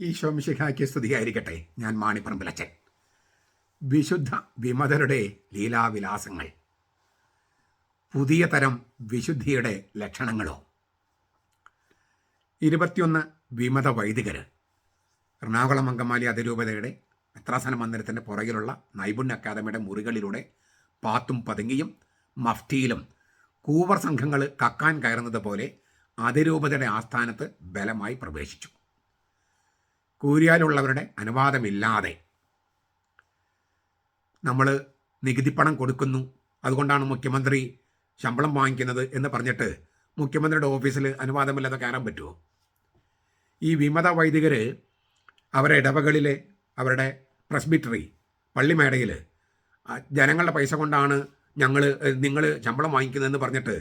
ഈശോ മിശിഹായ്ക്ക് സ്തുതിയായിരിക്കട്ടെ. ഞാൻ മാണിപ്പറമ്പിലച്ചൻ വിശുദ്ധ വിമതരുടെ ലീലാവിലാസങ്ങൾ. പുതിയ തരം വിശുദ്ധിയുടെ ലക്ഷണങ്ങളോ. ഇരുപത്തിയൊന്ന് വിമത വൈദികർ എറണാകുളം അങ്കമാലി അതിരൂപതയുടെ മെത്രാസന മന്ദിരത്തിന്റെ പുറകിലുള്ള നൈപുണ്യ അക്കാദമിയുടെ മുറികളിലൂടെ പാത്തും പതുങ്ങിയും മഫ്റ്റിയിലും കൂവർ സംഘങ്ങൾ കക്കാൻ കയറുന്നത് പോലെ അതിരൂപതയുടെ ആസ്ഥാനത്ത് ബലമായി പ്രവേശിച്ചു. കൂരിയാലുള്ളവരുടെ അനുവാദമില്ലാതെ നമ്മൾ നികുതിപ്പണം കൊടുക്കുന്നു. അതുകൊണ്ടാണ് മുഖ്യമന്ത്രി ശമ്പളം വാങ്ങിക്കുന്നത് എന്ന് പറഞ്ഞിട്ട് മുഖ്യമന്ത്രിയുടെ ഓഫീസിൽ അനുവാദമില്ലാതെ കയറാൻ പറ്റുമോ ഈ വിമത വൈദികർ അവരുടെ ഇടവകളിലെ അവരുടെ പ്രസ്ബിറ്ററി പള്ളിമേടയിൽ ജനങ്ങളുടെ പൈസ കൊണ്ടാണ് ഞങ്ങൾ നിങ്ങൾ ശമ്പളം വാങ്ങിക്കുന്നതെന്ന് പറഞ്ഞിട്ട്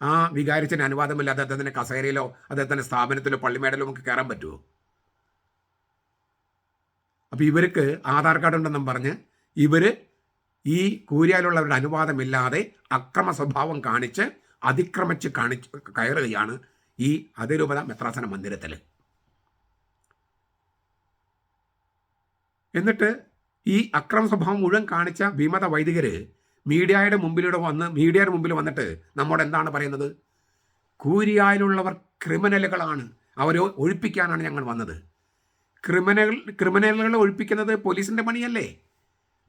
ആ വികാരിച്ചതിന് അനുവാദമില്ലാതെ അദ്ദേഹത്തിന്റെ കസേരയിലോ അദ്ദേഹത്തിന്റെ സ്ഥാപനത്തിലോ പള്ളിമേടയിലോ നമുക്ക് കയറാൻ പറ്റുമോ അപ്പോൾ ഇവർക്ക് ആധാർ കാർഡ് ഉണ്ടെന്നും പറഞ്ഞ് ഇവർ ഈ കൂരിയാലുള്ളവരുടെ അനുവാദമില്ലാതെ അക്രമ സ്വഭാവം കാണിച്ച് അതിക്രമിച്ച് കാണിച്ച് കയറുകയാണ് ഈ അതിരൂപത മെത്രാസന മന്ദിരത്തിൽ എന്നിട്ട് ഈ അക്രമ സ്വഭാവം മുഴുവൻ കാണിച്ച വിമത വൈദികര് മീഡിയയുടെ മുമ്പിലൂടെ വന്ന് മീഡിയയുടെ മുമ്പിൽ വന്നിട്ട് നമ്മോട് എന്താണ് പറയുന്നത്? കൂരിയായിലുള്ളവർ ക്രിമിനലുകളാണ്. അവരെ ഒഴിപ്പിക്കാനാണ് ഞങ്ങൾ വന്നത്. ക്രിമിനൽ ക്രിമിനലുകളെ ഒഴിപ്പിക്കുന്നത് പോലീസിന്റെ പണിയല്ലേ?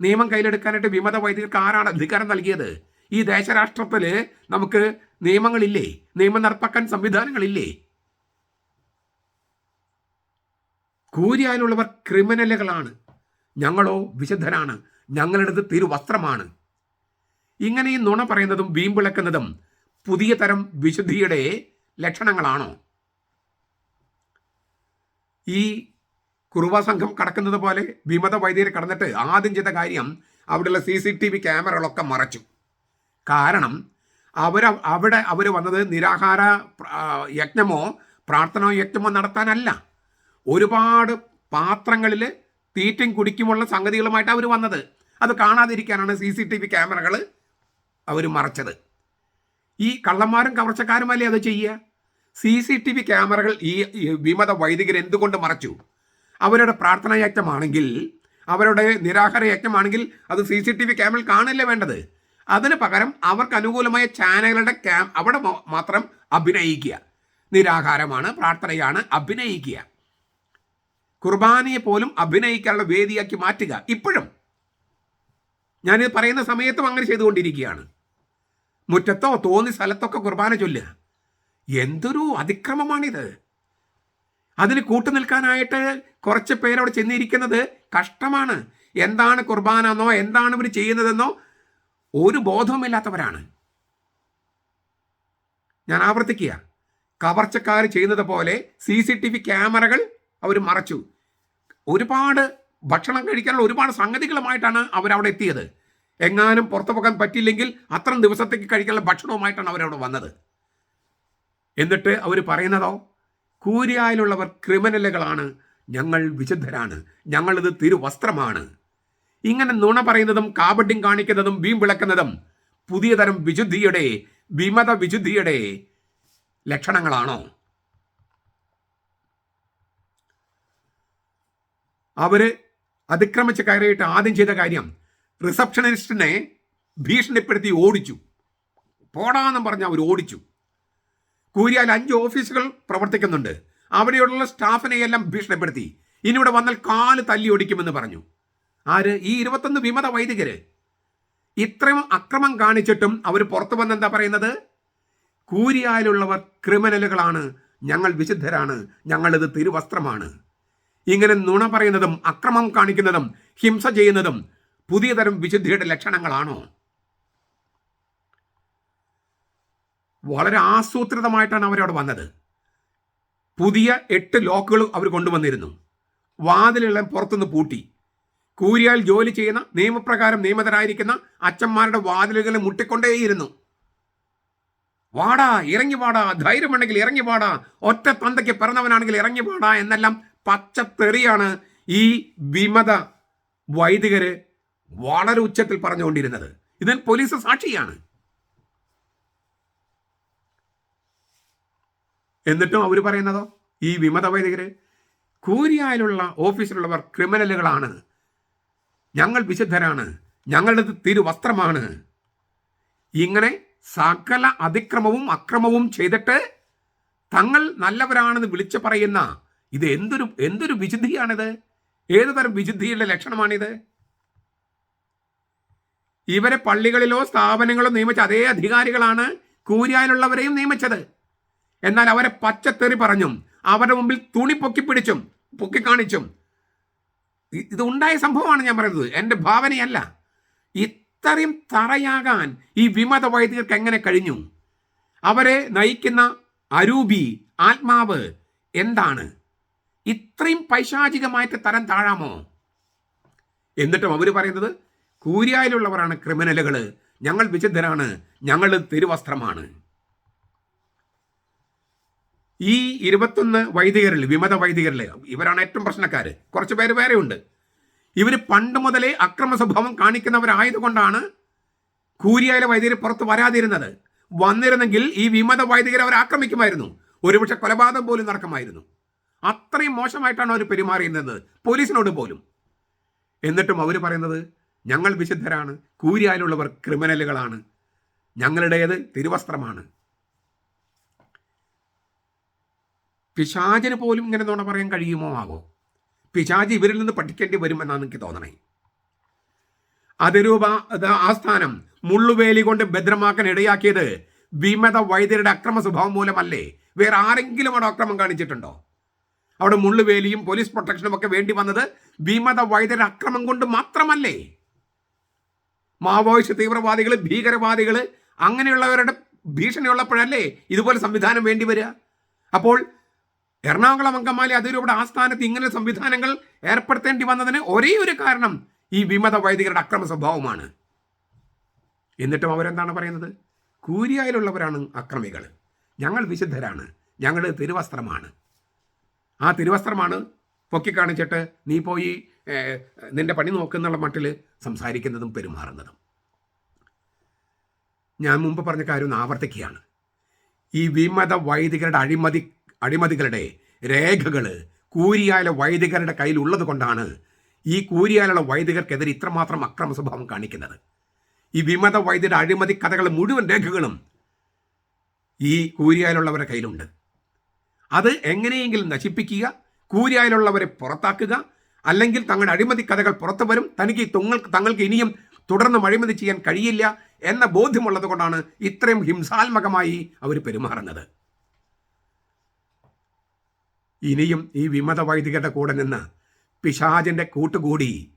നിയമം കയ്യിലെടുക്കാനായിട്ട് വിമത വൈദികർക്ക് ആരാണ് അധികാരം നൽകിയത്? ഈ ദേശരാഷ്ട്രത്തിൽ നമുക്ക് നിയമങ്ങളില്ലേ? നിയമം നടപ്പാക്കാൻ സംവിധാനങ്ങളില്ലേ? കൂരിയാലുള്ളവർ ക്രിമിനലുകളാണ്. ഞങ്ങളോ വിശുദ്ധരാണ്. ഞങ്ങളുടേത് തിരുവസ്ത്രമാണ്. ഇങ്ങനെ ഈ നുണ പറയുന്നതും വീമ്പിളക്കുന്നതും പുതിയ തരം വിശുദ്ധിയുടെ ലക്ഷണങ്ങളാണോ? ഈ കുറുവ സംഘം കടക്കുന്നത് പോലെ വിമത വൈദ്യർ കടന്നിട്ട് ആദ്യം ചെയ്ത കാര്യം അവിടെയുള്ള സി സി ടി വി ക്യാമറകളൊക്കെ മറച്ചു. കാരണം അവർ അവിടെ അവർ വന്നത് നിരാഹാര യജ്ഞമോ പ്രാർത്ഥനോ യജ്ഞമോ നടത്താനല്ല. ഒരുപാട് പാത്രങ്ങളിൽ തീറ്റയും കുടിക്കുമുള്ള സംഗതികളുമായിട്ട് അവർ വന്നത്. അത് കാണാതിരിക്കാനാണ് സി സി ടി വി ക്യാമറകൾ അവർ മറച്ചത്. ഈ കള്ളന്മാരും കവർച്ചക്കാരുമല്ലേ അത് ചെയ്യുക സി സി ടി വി ക്യാമറകൾ ഈ വിമത വൈദികർ എന്തുകൊണ്ട് മറച്ചു? അവരുടെ പ്രാർത്ഥനായജ്ഞമാണെങ്കിൽ അവരുടെ നിരാഹാര യജ്ഞമാണെങ്കിൽ അത് സി സി ടി വി ക്യാമറയിൽ കാണില്ല വേണ്ടത്? അതിന് പകരം അവർക്ക് അനുകൂലമായ ചാനലുകളുടെ ക്യാം അവിടെ മാത്രം അഭിനയിക്കുക. നിരാഹാരമാണ് പ്രാർത്ഥനയാണ് അഭിനയിക്കുക. കുർബാനയെ പോലും അഭിനയിക്കാനുള്ള വേദിയാക്കി മാറ്റുക. ഇപ്പോഴും ഞാനിത് പറയുന്ന സമയത്തും അങ്ങനെ ചെയ്തുകൊണ്ടിരിക്കുകയാണ്. മുറ്റത്തോ തോന്നി സ്ഥലത്തൊക്കെ കുർബാന ചൊല്ലുക. എന്തൊരു അതിക്രമമാണിത്. അതിന് കൂട്ടു നിൽക്കാനായിട്ട് കുറച്ച് പേരവിടെ ചെന്നിരിക്കുന്നത് കഷ്ടമാണ്. എന്താണ് കുർബാന എന്നോ എന്താണ് ഇവർ ചെയ്യുന്നതെന്നോ ഒരു ബോധവുമില്ലാത്തവരാണ്. ഞാൻ ആവർത്തിക്കുക. കവർച്ചക്കാർ ചെയ്യുന്നത് പോലെ സി സി ടി വി ക്യാമറകൾ അവർ മറച്ചു. ഒരുപാട് ഭക്ഷണം കഴിക്കാനുള്ള ഒരുപാട് സംഗതികളുമായിട്ടാണ് അവരവിടെ എത്തിയത്. എങ്ങാനും പുറത്തു പോകാൻ പറ്റില്ലെങ്കിൽ അത്രയും ദിവസത്തേക്ക് കഴിക്കാനുള്ള ഭക്ഷണവുമായിട്ടാണ് അവരവിടെ വന്നത്. എന്നിട്ട് അവർ പറയുന്നതോ? കൂരിയായിലുള്ളവർ ക്രിമിനലുകളാണ്. ഞങ്ങൾ വിശുദ്ധരാണ്. ഞങ്ങളിത് തിരുവസ്ത്രമാണ്. ഇങ്ങനെ നുണ പറയുന്നതും കാപട്യം കാണിക്കുന്നതും വീം വിളക്കുന്നതും പുതിയ തരം വിശുദ്ധിയുടെ വിമത വിശുദ്ധിയുടെ ലക്ഷണങ്ങളാണോ? അവർ അതിക്രമിച്ച് കയറിയിട്ട് ആദ്യം ചെയ്ത കാര്യം റിസപ്ഷനിസ്റ്റിനെ ഭീഷണിപ്പെടുത്തി ഓടിച്ചു. പോടാന്നും പറഞ്ഞ് അവർ ഓടിച്ചു കൂരിയാൽ അഞ്ച് ഓഫീസുകൾ പ്രവർത്തിക്കുന്നുണ്ട്. അവിടെയുള്ള സ്റ്റാഫിനെ എല്ലാം ഭീഷണിപ്പെടുത്തി. ഇനി ഇവിടെ വന്നാൽ കാൽ തല്ലി ഓടിക്കുമെന്ന് പറഞ്ഞു. ആര്? ഈ ഇരുപത്തൊന്ന് വിമത വൈദികര്. ഇത്രയും അക്രമം കാണിച്ചിട്ടും അവർ പുറത്തു വന്ന് എന്താ പറയുന്നത്? കൂരിയാലുള്ളവർ ക്രിമിനലുകളാണ്. ഞങ്ങൾ വിശുദ്ധരാണ്. ഞങ്ങളിത് തിരുവസ്ത്രമാണ്. ഇങ്ങനെ നുണ പറയുന്നതും അക്രമം കാണിക്കുന്നതും ഹിംസ ചെയ്യുന്നതും പുതിയ തരം വിശുദ്ധിയുടെ ലക്ഷണങ്ങളാണോ? വളരെ ആസൂത്രിതമായിട്ടാണ് അവരവിടെ വന്നത്. പുതിയ എട്ട് ലോക്കുകൾ അവർ കൊണ്ടുവന്നിരുന്നു. വാതിലെല്ലാം പുറത്തുനിന്ന് പൂട്ടി. കൂരിയാൽ ജോലി ചെയ്യുന്ന നിയമപ്രകാരം നിയമിതരായിരിക്കുന്ന അച്ഛന്മാരുടെ വാതിലുകൾ മുട്ടിക്കൊണ്ടേയിരുന്നു. വാടാ ഇറങ്ങി വാടാ ധൈര്യമുണ്ടെങ്കിൽ ഇറങ്ങി വാടാ ഒറ്റ തന്തയ്ക്ക് പിറന്നവനാണെങ്കിൽ ഇറങ്ങി വാടാ എന്നെല്ലാം പച്ചത്തെറിയാണ് ഈ വിമത വൈദികര് വളരെ ഉച്ചത്തിൽ പറഞ്ഞുകൊണ്ടിരുന്നത്. ഇതിന് പോലീസ് സാക്ഷിയാണ്. എന്നിട്ടും അവർ പറയുന്നതോ? ഈ വിമത വൈദികർ കൂരിയായിലുള്ള ഓഫീസിലുള്ളവർ ക്രിമിനലുകളാണ്. ഞങ്ങൾ വിശുദ്ധരാണ്. ഞങ്ങളുടെ തിരുവസ്ത്രമാണ്. ഇങ്ങനെ സകല അതിക്രമവും അക്രമവും ചെയ്തിട്ട് തങ്ങൾ നല്ലവരാണെന്ന് വിളിച്ചു പറയുന്ന ഇത് എന്തൊരു എന്തൊരു വിശുദ്ധിയാണിത്? ഏതു തരം വിശുദ്ധിയുടെ ലക്ഷണമാണിത്? ഇവരെ പള്ളികളിലോ സ്ഥാപനങ്ങളോ നിയമിച്ച അതേ അധികാരികളാണ് കൂരിയായിലുള്ളവരെയും നിയമിച്ചത്. എന്നാൽ അവരെ പച്ചത്തെറി പറഞ്ഞും അവരുടെ മുമ്പിൽ തുണി പൊക്കി പിടിച്ചും പൊക്കി കാണിച്ചും. ഇത് ഉണ്ടായ സംഭവമാണ് ഞാൻ പറയുന്നത്. എന്റെ ഭാവനയല്ല. ഇത്രയും തറയാകാൻ ഈ വിമത വൈദികർക്ക് എങ്ങനെ കഴിഞ്ഞു? അവരെ നയിക്കുന്ന അരൂപി ആത്മാവ് എന്താണ്? ഇത്രയും പൈശാചികമായിട്ട് തരം താഴാമോ? എന്നിട്ടും അവർ പറയുന്നത് കൂരിയായിലുള്ളവരാണ് ക്രിമിനലുകൾ ഞങ്ങൾ വിശുദ്ധരാണ്. ഞങ്ങൾ തിരുവസ്ത്രമാണ്. ഈ ഇരുപത്തൊന്ന് വൈദികരിൽ വിമത വൈദികരിൽ ഇവരാണ് ഏറ്റവും പ്രശ്നക്കാർ കുറച്ച് പേര് വേറെ ഉണ്ട്. ഇവർ പണ്ട് മുതലേ അക്രമ സ്വഭാവം കാണിക്കുന്നവരായതുകൊണ്ടാണ് കൂരിയായ വൈദികർ പുറത്ത് വരാതിരുന്നത്. വന്നിരുന്നെങ്കിൽ ഈ വിമത വൈദികർ അവർ ആക്രമിക്കുമായിരുന്നു. ഒരുപക്ഷെ കൊലപാതകം പോലും നടക്കുമായിരുന്നു. അത്രയും മോശമായിട്ടാണ് അവർ പെരുമാറിയിരുന്നത്. പോലീസിനോട് പോലും. എന്നിട്ടും അവർ പറയുന്നത് ഞങ്ങൾ വിശുദ്ധരാണ്. കൂരിയായിലുള്ളവർ ക്രിമിനലുകളാണ്. ഞങ്ങളുടേത് തിരുവസ്ത്രമാണ്. പിശാചിന് പോലും ഇങ്ങനെ നുണ പറയാൻ കഴിയുമോ ആകോ പിശാജ് ഇവരിൽ നിന്ന് പഠിക്കേണ്ടി വരുമെന്നാണ് എനിക്ക് തോന്നണേ. അതിരൂപ അത് ആസ്ഥാനം മുള്ളുവേലി കൊണ്ട് ഭദ്രമാക്കാൻ ഇടയാക്കിയത് വിമത വൈദ്യരുടെ അക്രമ സ്വഭാവം മൂലമല്ലേ? വേറെ ആരെങ്കിലും അവിടെ അക്രമം കാണിച്ചിട്ടുണ്ടോ? അവിടെ മുള്ളുവേലിയും പോലീസ് പ്രൊട്ടക്ഷനും ഒക്കെ വേണ്ടി വന്നത് വിമത വൈദ്യരുടെ അക്രമം കൊണ്ട് മാത്രമല്ലേ? മാവോയിസ്റ്റ് തീവ്രവാദികൾ ഭീകരവാദികൾ അങ്ങനെയുള്ളവരുടെ ഭീഷണി ഉള്ളപ്പോഴല്ലേ ഇതുപോലെ സംവിധാനം വേണ്ടി വരിക? അപ്പോൾ എറണാകുളം അങ്കമാലി അതിരൂപയുടെ ആസ്ഥാനത്ത് ഇങ്ങനെ സംവിധാനങ്ങൾ ഏർപ്പെടുത്തേണ്ടി വന്നതിന് ഒരേ ഒരു കാരണം ഈ വിമത വൈദികരുടെ അക്രമ സ്വഭാവമാണ്. എന്നിട്ടും അവരെന്താണ് പറയുന്നത്? കൂരിയായിലുള്ളവരാണ് അക്രമികൾ. ഞങ്ങൾ വിശുദ്ധരാണ്. ഞങ്ങൾ തിരുവസ്ത്രമാണ്. ആ തിരുവസ്ത്രമാണ് പൊക്കിക്കാണിച്ചിട്ട് നീ പോയി നിന്റെ പണി നോക്കുന്നുള്ള മട്ടിൽ സംസാരിക്കുന്നതും പെരുമാറുന്നതും. ഞാൻ മുമ്പ് പറഞ്ഞ കാര്യം ആവർത്തിക്കുകയാണ്. ഈ വിമത വൈദികരുടെ അഴിമതി അഴിമതികളുടെ രേഖകൾ കൂരിയായ വൈദികരുടെ കയ്യിൽ ഉള്ളത് കൊണ്ടാണ് ഈ കൂരിയാലുള്ള വൈദികർക്കെതിരെ ഇത്രമാത്രം അക്രമ സ്വഭാവം കാണിക്കുന്നത്. ഈ വിമത വൈദ്യരുടെ അഴിമതി കഥകൾ മുഴുവൻ രേഖകളും ഈ കൂരിയായിലുള്ളവരുടെ കയ്യിലുണ്ട്. അത് എങ്ങനെയെങ്കിലും നശിപ്പിക്കുക കൂരിയായിലുള്ളവരെ പുറത്താക്കുക അല്ലെങ്കിൽ തങ്ങളുടെ അഴിമതി കഥകൾ പുറത്തു വരും തനിക്ക് തങ്ങൾക്ക് തങ്ങൾക്ക് ഇനിയും തുടർന്ന് അഴിമതി ചെയ്യാൻ കഴിയില്ല എന്ന ബോധ്യമുള്ളത് കൊണ്ടാണ് ഇത്രയും ഹിംസാത്മകമായി അവർ പെരുമാറുന്നത്. ഇനിയും ഈ വിമത വൈദികരുടെ കൂടെ നിന്ന് പിശാചിന്റെ കൂട്ടുകൂടി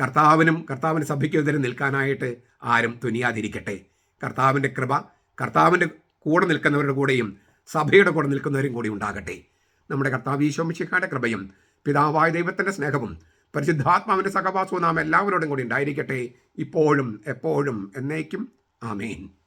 കർത്താവിനും കർത്താവിന്റെ സഭയ്ക്കെതിരെ നിൽക്കാനായിട്ട് ആരും തുനിയാതിരിക്കട്ടെ. കർത്താവിന്റെ കൃപ കർത്താവിന്റെ കൂടെ നിൽക്കുന്നവരുടെ കൂടെയും സഭയുടെ കൂടെ നിൽക്കുന്നവരും കൂടി ഉണ്ടാകട്ടെ. നമ്മുടെ കർത്താവ് ഈശോമിശിക്കാരുടെ കൃപയും പിതാവായ ദൈവത്തിന്റെ സ്നേഹവും പരിശുദ്ധാത്മാവിന്റെ സഹവാസവും നാം എല്ലാവരോടും കൂടി ഉണ്ടായിരിക്കട്ടെ. ഇപ്പോഴും എപ്പോഴും എന്നേക്കും. ആമേൻ.